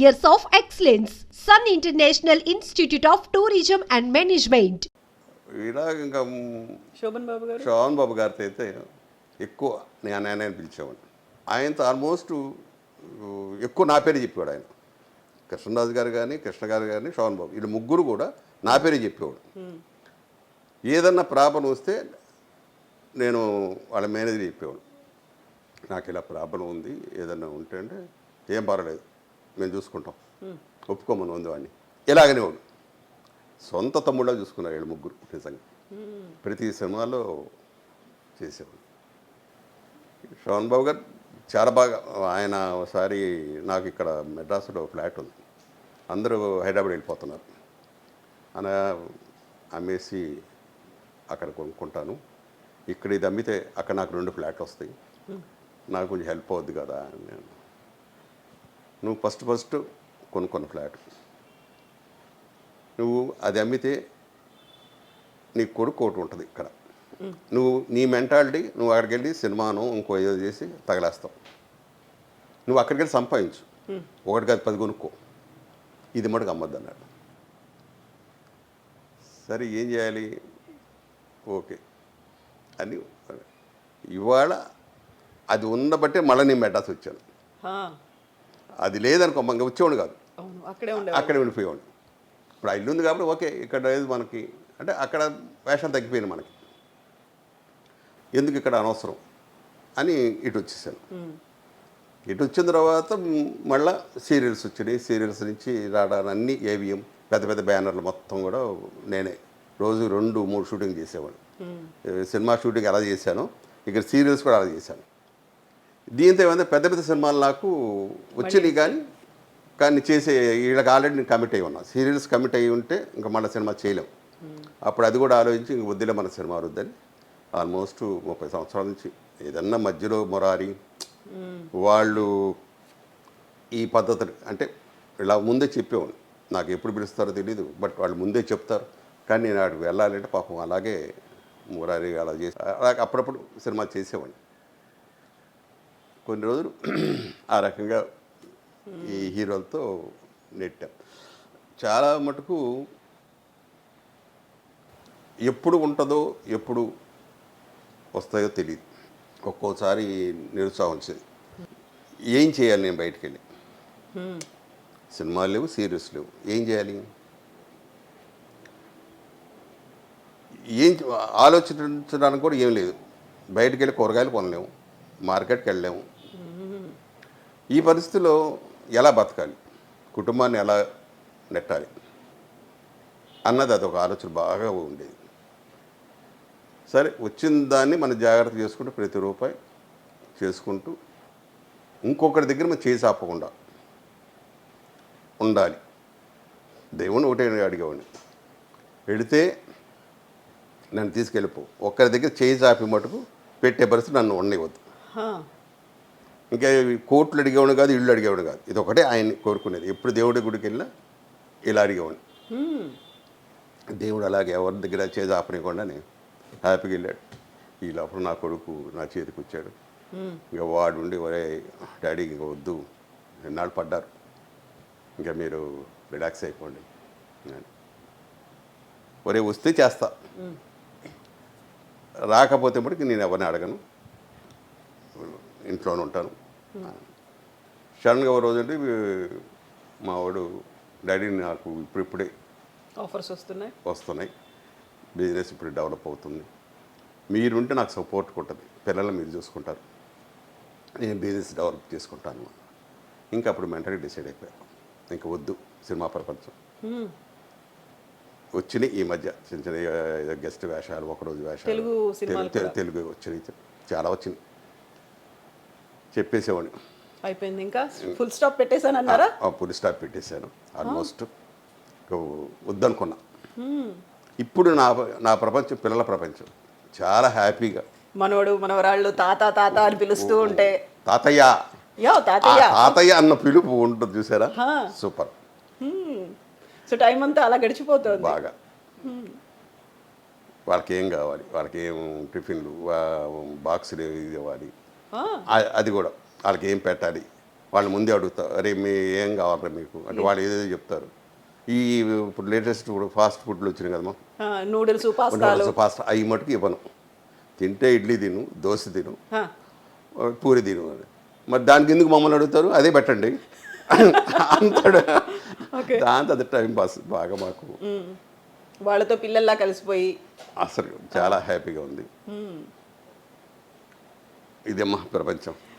years of excellence. Sun International Institute of Tourism and Management. ఇలాగ ఇంకా శోభన్ బాబు గారు? శోభన్ బాబు గారితో అయితే ఎక్కువ నేను ఆయన పిలిచేవాడిని. ఆయనతో ఆల్మోస్ట్ ఎక్కువ నా పేరు చెప్పేవాడు ఆయన. కృష్ణరాజు గారు కానీ కృష్ణ గారు కానీ శోభన్ బాబు వీళ్ళు ముగ్గురు కూడా నా పేరే చెప్పేవాడు. ఏదన్నా ప్రాబ్లం వస్తే నేను వాళ్ళ మేనేజర్ చెప్పేవాడు. నాకు ఇలా ప్రాబ్లం ఉంది ఏదన్నా ఉంటే అంటే ఏం పర్వాలేదు. మేము చూసుకుంటాం. ఒప్పుకోమని ఉంది వాడిని ఇలాగనే వాడు సొంత తమ్ముళ్ళ చూసుకున్నారు వీళ్ళు ముగ్గురు నిజంగా. ప్రతి సినిమాలో చేసేవాడు శోభన్ బాబు గారు చాలా బాగా ఆయన ఒకసారి నాకు ఇక్కడ మెడ్రాసులో ఫ్లాట్ ఉంది. అందరూ హైదరాబాద్ వెళ్ళిపోతున్నారు. అలా అమ్మేసి అక్కడ కొనుక్కుంటాను. ఇక్కడ ఇది అమ్మితే అక్కడ నాకు రెండు ఫ్లాట్లు వస్తాయి. నాకు కొంచెం హెల్ప్ అవుద్ది కదా అని నేను నువ్వు ఫస్ట్ ఫస్ట్ కొనుక్కున్న ఫ్లాట్. నువ్వు అది అమ్మితే నీ కొడుకు ఒకటి ఉంటుంది ఇక్కడ. నువ్వు నీ మెంటాలిటీ నువ్వు అక్కడికి వెళ్ళి సినిమాను ఇంకో ఏదో చేసి తగలేస్తావు. నువ్వు అక్కడికి వెళ్ళి సంపాదించు. ఒకటి కాదు పది కొనుక్కో. ఇది మటుకు అమ్మద్దు అన్నాడు. సరే ఏం చేయాలి? ఓకే. అని ఇవాళ అది ఉన్నబట్టే మళ్ళీ నేను మెడ్రాస్ వచ్చాను. అది లేదనుకో ఇంకా వచ్చేవాడు కాదు. అక్కడే ఉండే అక్కడ వెళ్ళిపోయేవాడు ఇప్పుడు ఆ ఇల్లు ఉంది కాబట్టి ఓకే ఇక్కడ లేదు మనకి అంటే అక్కడ వేషం తగ్గిపోయింది మనకి. ఎందుకు ఇక్కడ అనవసరం అని ఇటు వచ్చేసాను. ఇటు వచ్చిన తర్వాత మళ్ళా సీరియల్స్ వచ్చినాయి. సీరియల్స్ నుంచి రావడానికి అన్ని ఏవిఎం పెద్ద పెద్ద బ్యానర్లు మొత్తం కూడా నేనే. రోజు రెండు మూడు షూటింగ్ చేసేవాడు సినిమా షూటింగ్ ఎలా చేశానో ఇక్కడ సీరియల్స్ కూడా అలా చేశాను. దీంతో ఏమైంది పెద్ద పెద్ద సినిమాలు నాకు వచ్చినాయి కానీ కానీ చేసే వీళ్ళకి ఆల్రెడీ నేను కమిట్ అయి ఉన్నా. సీరియల్స్ కమిట్ అయ్యి ఉంటే ఇంకా మళ్ళీ సినిమా చేయలేం. అప్పుడు అది కూడా ఆలోచించి ఇంక వద్దులే మన సినిమా వద్దని ఆల్మోస్ట్ ముప్పై సంవత్సరాల నుంచి ఏదన్నా మధ్యలో మొరారి వాళ్ళు ఈ పద్ధతులు అంటే ఇలా ముందే చెప్పేవాడు నాకు ఎప్పుడు పిలుస్తారో తెలియదు బట్ వాళ్ళు ముందే చెప్తారు. కానీ నేను అక్కడికి వెళ్ళాలంటే పాపం అలాగే మురారి అలా చేసి అలాగే అప్పుడప్పుడు సినిమా చేసేవాడిని. కొన్ని రోజులు ఆ రకంగా ఈ హీరోలతో నెట్టాం. చాలా మటుకు ఎప్పుడు ఉంటుందో ఎప్పుడు వస్తాయో తెలియదు ఒక్కోసారి నిరుత్సాహం వచ్చేది ఏం చేయాలి నేను బయటికి వెళ్ళి సినిమాలు లేవు సీరియల్స్ లేవు. ఏం చేయాలి? ఏం ఆలోచించడానికి కూడా ఏం లేదు. బయటికి వెళ్ళి కూరగాయలు కొనలేము. మార్కెట్కి వెళ్ళలేము ఈ పరిస్థితిలో ఎలా బతకాలి? కుటుంబాన్ని ఎలా నెట్టాలి? అన్నది అదొక ఆలోచన బాగా ఉండేది. సరే వచ్చిన దాన్ని మనం జాగ్రత్త చేసుకుంటూ ప్రతి రూపాయి చేసుకుంటూ ఇంకొకరి దగ్గర మనం చేసి ఆపకుండా ఉండాలి. దేవుని ఒకటే అడిగేవాడిని. పెడితే నన్ను తీసుకెళ్ళిపో. ఒక్కరి దగ్గర చేయి చాపి మటుకు పెట్టే పరిస్థితి నన్ను ఉండవద్దు ఇంకా కోట్లు అడిగేవాడు కాదు ఇల్లు అడిగేవాడు కాదు. ఇది ఒకటే ఆయన్ని కోరుకునేది. ఎప్పుడు దేవుడి గుడికి వెళ్ళినా ఇలా అడిగేవాడిని హ్మ్, దేవుడు అలాగే ఎవరి దగ్గర చేసి ఆపనివ్వకుండానే హ్యాపీగా వెళ్ళాడు. ఈ లోపల నా కొడుకు నా చేతికి వచ్చాడు. ఇంకా వాడు ఉండి ఒరే డాడీ ఇంకా వద్దు. ఎన్నాళ్ళు పడ్డారు. ఇంకా మీరు రిలాక్స్ అయిపోండి. ఒరే వస్తే చేస్తా. రాకపోతే మటుకు నేను ఎవరిని అడగను. ఇంట్లోనే ఉంటాను. సడన్గా ఓ రోజు అంటే మా వాడు డాడీ నాకు ఇప్పుడిప్పుడే ఆఫర్స్ వస్తున్నాయి? వస్తున్నాయి. బిజినెస్ ఇప్పుడు డెవలప్ అవుతుంది. మీరుంటే నాకు సపోర్ట్ ఉంటుంది. పిల్లలు మీరు చూసుకుంటారు. నేను బిజినెస్ డెవలప్ చేసుకుంటాను ఇంకా అప్పుడు మెంటల్గా డిసైడ్ అయిపోయాను ఇంకా వద్దు సినిమా ప్రపంచం. వచ్చినాయి ఈ మధ్య చిన్న చిన్న గెస్ట్ వేషాలు ఒకరోజు వేషాలు. తెలుగు వచ్చినాయి. చాలా వచ్చినాయి. చెప్పేసేవాడిని. అయిపోయింది ఇంకా? ఫుల్ స్టాప్ పెట్టేశాను అన్నారా పులి స్టాప్ పెట్టేశాను. ఆల్మోస్ట్ వద్దనుకున్నా. ఇప్పుడు నా నా ప్రపంచం పిల్లల ప్రపంచం. చాలా హ్యాపీగా. మనవడు మనవరాళ్ళు తాత తాత అని పిలుస్తూ ఉంటే. తాతయ్య. తాతయ్య. తాతయ్య అన్న పిలుపు ఉంటుంది చూసారా. సూపర్ సో టైం అంతా అలా గడిచిపోతుంది. బాగా. వాళ్ళకి ఏం కావాలి? వాళ్ళకి ఏం టిఫిన్లు బాక్సులు ఏవి ఇవ్వాలి? అది కూడా. వాళ్ళకి ఏం పెట్టాలి? వాళ్ళు ముందే అడుగుతారు. అరే మీ ఏం కావాలరా మీకు? అంటే వాళ్ళు ఏదేదో చెప్తారు. ఈ ఇప్పుడు లేటెస్ట్ ఇప్పుడు ఫాస్ట్ ఫుడ్లు వచ్చినాయి కదమ్మా నూడిల్స్ పాస్తాలు ఫాస్ట్ అవి మటుకు ఇవ్వను. తింటే ఇడ్లీ తిను దోశ తిను పూరి తిను అని. మరి దానికి ఎందుకు మమ్మల్ని అడుగుతారు? అదే పెట్టండి. అంతాడు దాంతో అది టైం పాస్ బాగా మాకు. వాళ్ళతో పిల్లల్లా కలిసిపోయి. అసలు చాలా హ్యాపీగా ఉంది. ఇదేమ్మా ప్రపంచం